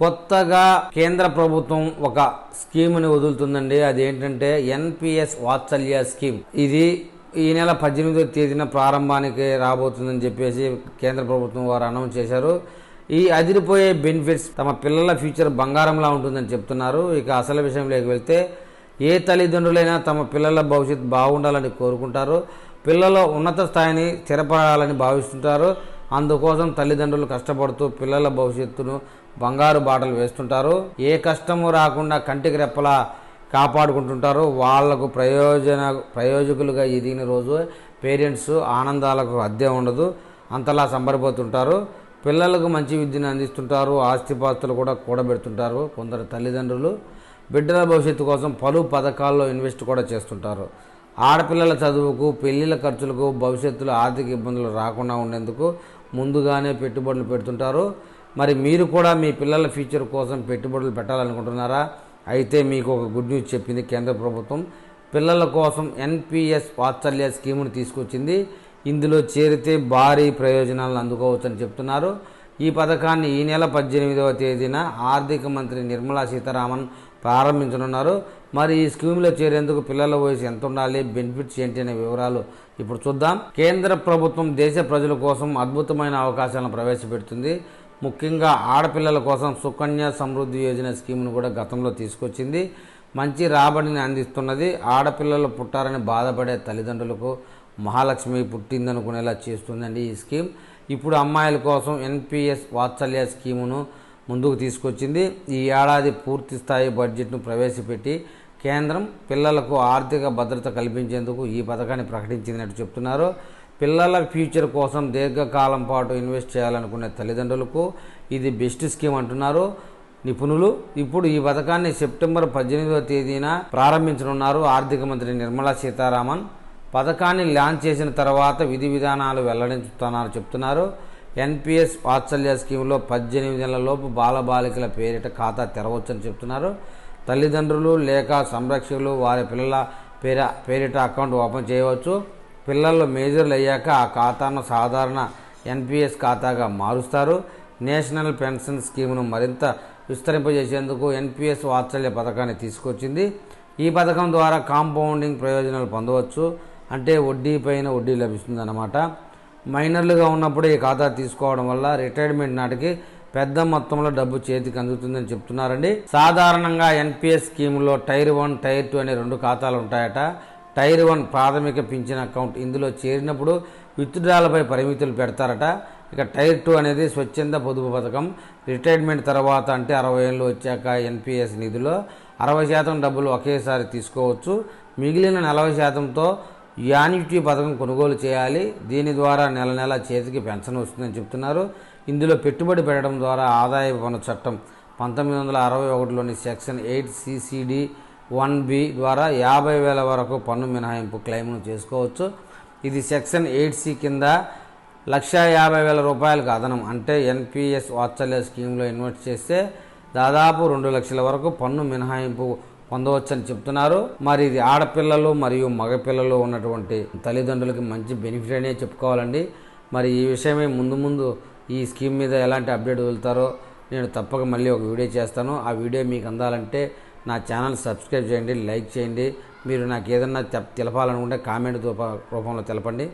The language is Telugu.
కొత్తగా కేంద్ర ప్రభుత్వం ఒక స్కీమ్ని వదులుతుందండి. అదేంటంటే ఎన్పిఎస్ వాత్సల్య స్కీమ్. ఇది ఈ నెల పద్దెనిమిదో తేదీన ప్రారంభానికి రాబోతుందని చెప్పేసి కేంద్ర ప్రభుత్వం వారు అనౌన్స్ చేశారు. ఈ అదిరిపోయే బెనిఫిట్స్ తమ పిల్లల ఫ్యూచర్ బంగారంలా ఉంటుందని చెప్తున్నారు. ఇక అసలు విషయంలోకి వెళ్తే ఏ తల్లిదండ్రులైనా తమ పిల్లల భవిష్యత్తు బాగుండాలని కోరుకుంటారు. పిల్లలు ఉన్నత స్థాయిని స్థిరపడాలని భావిస్తుంటారు. అందుకోసం తల్లిదండ్రులు కష్టపడుతూ పిల్లల భవిష్యత్తును బంగారు బాటలు వేస్తుంటారు. ఏ కష్టము రాకుండా కంటికి రెప్పలా కాపాడుకుంటుంటారు. వాళ్ళకు ప్రయోజన ప్రయోజకులుగా ఎదిగిన రోజు పేరెంట్స్ ఆనందాలకు అద్దె ఉండదు. అంతలా సంబరపోతుంటారు. పిల్లలకు మంచి విద్యను అందిస్తుంటారు. ఆస్తిపాస్తులు కూడా కూడబెడుతుంటారు. కొందరు తల్లిదండ్రులు బిడ్డల భవిష్యత్తు కోసం పలు పథకాల్లో ఇన్వెస్ట్ కూడా చేస్తుంటారు. ఆడపిల్లల చదువుకు పెళ్ళిళ్ళ ఖర్చులకు భవిష్యత్తులో ఆర్థిక ఇబ్బందులు రాకుండా ఉండేందుకు ముందుగానే పెట్టుబడులు పెడుతుంటారు. మరి మీరు కూడా మీ పిల్లల ఫ్యూచర్ కోసం పెట్టుబడులు పెట్టాలనుకుంటున్నారా? అయితే మీకు ఒక గుడ్ న్యూస్ చెప్పింది కేంద్ర ప్రభుత్వం. పిల్లల కోసం ఎన్పిఎస్ వాత్సల్య స్కీమును తీసుకొచ్చింది. ఇందులో చేరితే భారీ ప్రయోజనాలను అందుకోవచ్చని చెప్తున్నారు. ఈ పథకాన్ని ఈ నెల పద్దెనిమిదవ తేదీన ఆర్థిక మంత్రి నిర్మలా సీతారామన్ ప్రారంభించనున్నారు. మరి ఈ స్కీమ్లో చేరేందుకు పిల్లల వయసు ఎంత ఉండాలి బెనిఫిట్స్ ఏంటి అనే వివరాలు ఇప్పుడు చూద్దాం. కేంద్ర ప్రభుత్వం దేశ ప్రజల కోసం అద్భుతమైన అవకాశాలను ప్రవేశపెడుతుంది. ముఖ్యంగా ఆడపిల్లల కోసం సుకన్య సమృద్ధి యోజన స్కీమ్ను కూడా గతంలో తీసుకొచ్చింది. మంచి రాబడిని అందిస్తున్నది. ఆడపిల్లలు పుట్టారని బాధపడే తల్లిదండ్రులకు మహాలక్ష్మి పుట్టిందనుకునేలా చేస్తుందండి ఈ స్కీమ్. ఇప్పుడు అమ్మాయిల కోసం ఎన్పిఎస్ వాత్సల్య స్కీమును ముందుకు తీసుకొచ్చింది. ఈ ఏడాది పూర్తి స్థాయి బడ్జెట్ను ప్రవేశపెట్టి కేంద్రం పిల్లలకు ఆర్థిక భద్రత కల్పించేందుకు ఈ పథకాన్ని ప్రకటించినట్టు చెప్తున్నారు. పిల్లల ఫ్యూచర్ కోసం దీర్ఘకాలం పాటు ఇన్వెస్ట్ చేయాలనుకునే తల్లిదండ్రులకు ఇది బెస్ట్ స్కీమ్ అంటున్నారు. నిపుణులు ఇప్పుడు ఈ పథకాన్ని సెప్టెంబర్ పద్దెనిమిదవ తేదీన ప్రారంభించనున్నారు ఆర్థిక మంత్రి నిర్మలా సీతారామన్. పథకాన్ని లాంచ్ చేసిన తర్వాత విధి విధానాలు వెల్లడించుతున్నారని చెప్తున్నారు. ఎన్పిఎస్ వాత్సల్య స్కీమ్లో పద్దెనిమిది నెలల లోపు బాలబాలికల పేరిట ఖాతా తెరవచ్చని చెప్తున్నారు. తల్లిదండ్రులు లేక సంరక్షకులు వారి పిల్లల పేర పేరిట అకౌంట్ ఓపెన్ చేయవచ్చు. పిల్లలు మేజర్లు అయ్యాక ఆ ఖాతాను సాధారణ ఎన్పిఎస్ ఖాతాగా మారుస్తారు. నేషనల్ పెన్షన్ స్కీమ్ను మరింత విస్తరింపజేసేందుకు ఎన్పిఎస్ వాత్సల్య పథకాన్ని తీసుకొచ్చింది. ఈ పథకం ద్వారా కాంపౌండింగ్ ప్రయోజనాలు పొందవచ్చు. అంటే వడ్డీ పైన వడ్డీ లభిస్తుందన్నమాట. మైనర్లుగా ఉన్నప్పుడు ఈ ఖాతా తీసుకోవడం వల్ల రిటైర్మెంట్ నాటికి పెద్ద మొత్తంలో డబ్బు చేతికి అందుతుందని చెప్తున్నారండి. సాధారణంగా ఎన్పిఎస్ స్కీమ్లో టైర్ వన్ టైర్ టూ అనే రెండు ఖాతాలు ఉంటాయట. టైర్ వన్ ప్రాథమిక పింఛన్ అకౌంట్ ఇందులో చేరినప్పుడు విత్డ్రాలపై పరిమితులు పెడతారట. ఇక టైర్ టూ అనేది స్వచ్ఛంద పొదుపు పథకం. రిటైర్మెంట్ తర్వాత అంటే అరవై ఏళ్ళు వచ్చాక ఎన్పిఎస్ నిధిలో అరవై శాతం డబ్బులు ఒకేసారి తీసుకోవచ్చు. మిగిలిన నలభై శాతంతో యాన్యుటీ పథకం కొనుగోలు చేయాలి. దీని ద్వారా నెల నెల చేతికి పెన్షన్ వస్తుందని చెప్తున్నారు. ఇందులో పెట్టుబడి పెట్టడం ద్వారా ఆదాయ పన్ను చట్టం పంతొమ్మిది వందల అరవై ఒకటిలోని section eight CCD one B ద్వారా యాభై వేల వరకు పన్ను మినహాయింపు క్లెయిమ్ను చేసుకోవచ్చు. ఇది సెక్షన్ ఎయిట్ సి కింద లక్ష యాభై వేల రూపాయలకు అదనం. అంటే ఎన్పిఎస్ వాత్సల్య స్కీమ్లో ఇన్వెస్ట్ చేస్తే దాదాపు రెండు లక్షల వరకు పన్ను మినహాయింపు పొందవచ్చని చెప్తున్నారు. మరి ఇది ఆడపిల్లలు మరియు మగపిల్లలు ఉన్నటువంటి తల్లిదండ్రులకి మంచి బెనిఫిట్ అనే చెప్పుకోవాలండి. మరి ఈ విషయమే ముందు ముందు ఈ స్కీమ్ మీద ఎలాంటి అప్డేట్ వదులుతారో నేను తప్పక మళ్ళీ ఒక వీడియో చేస్తాను. ఆ వీడియో మీకు అందాలంటే నా ఛానల్ సబ్స్క్రైబ్ చేయండి లైక్ చేయండి. మీరు నాకు ఏదన్నా తెలపాలనుకుంటే కామెంట్ రూప- రూపంలో తెలపండి.